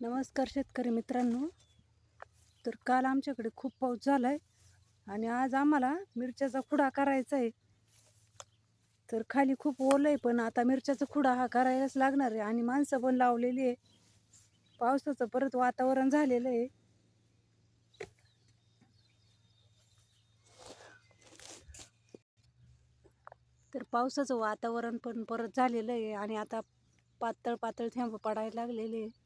नमस्कार शेतकरी मित्रांनो. तर काल आमच्याकडे खूप पाऊस झाला आहे आणि आज आम्हाला मिरच्याचा खुडा करायचा आहे. तर खाली खूप ओलं आहे पण आता मिरच्याचा खुडा हा करायलाच लागणार आहे आणि माणसं पण लावलेली आहे. पावसाचं परत वातावरण झालेलं आहे. तर पावसाचं वातावरण पण परत झालेलं आहे आणि आता पातळ पातळ थेंब पडायला लागलेले आहे.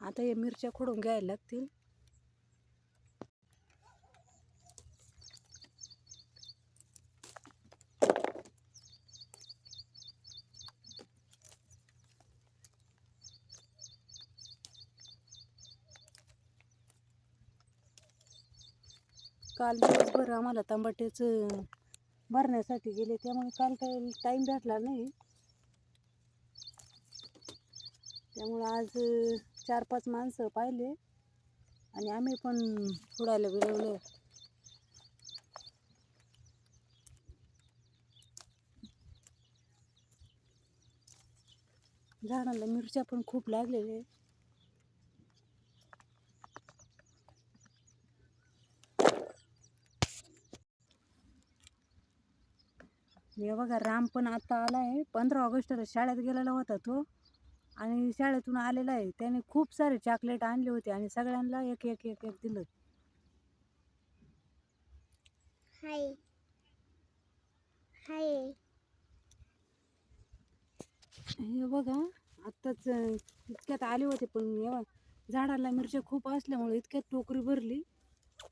आता या मिरच्या खोडून घ्यायला लागतील. काल दिवसभर आम्हाला टमाट्याचं भरण्यासाठी गेले त्यामुळे काल काही टाईम भेटला नाही. त्यामुळं आज चार पाच माणसं पाहिले आणि आम्ही पण खुडायला बिलवलं झाडाला मिरच्या पण खूप लागलेल्या हे बघा राम पण आता आला आहे पंधरा ऑगस्टला शाळेत गेलेला होता तो. आणि शाळेतून आलेला आहे. त्याने खूप सारे चॉकलेट आणले होते आणि सगळ्यांना एक एक एक एक दिलं. हाय. हाय. हे बघा आत्ताच इतक्यात आले होते पण एव्हा झाडाला मिरच्या खूप असल्यामुळे इतक्यात टोकरी भरली.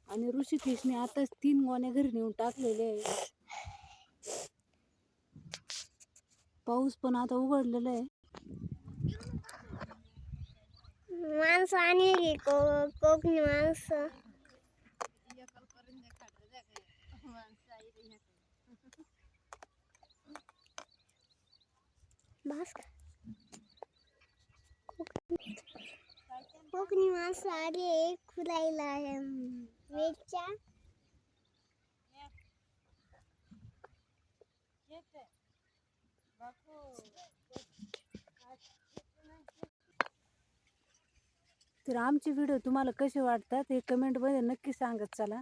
आणि ऋषिकेशने आताच तीन गोण्या घरी नेऊन टाकलेले आहे. पाऊस पण आता उघडलेला आहे. माणसं आणि को कोकणी माणसं बस का? कोकणी माणसं आली खुलायला मिरच्या तर आमचे व्हिडिओ तुम्हाला कसे वाटतात हे कमेंटमध्ये नक्की सांगत चला.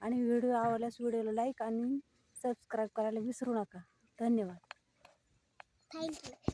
आणि व्हिडिओ आवडल्यास व्हिडिओला लाईक आणि सबस्क्राईब करायला विसरू नका. धन्यवाद. थँक्यू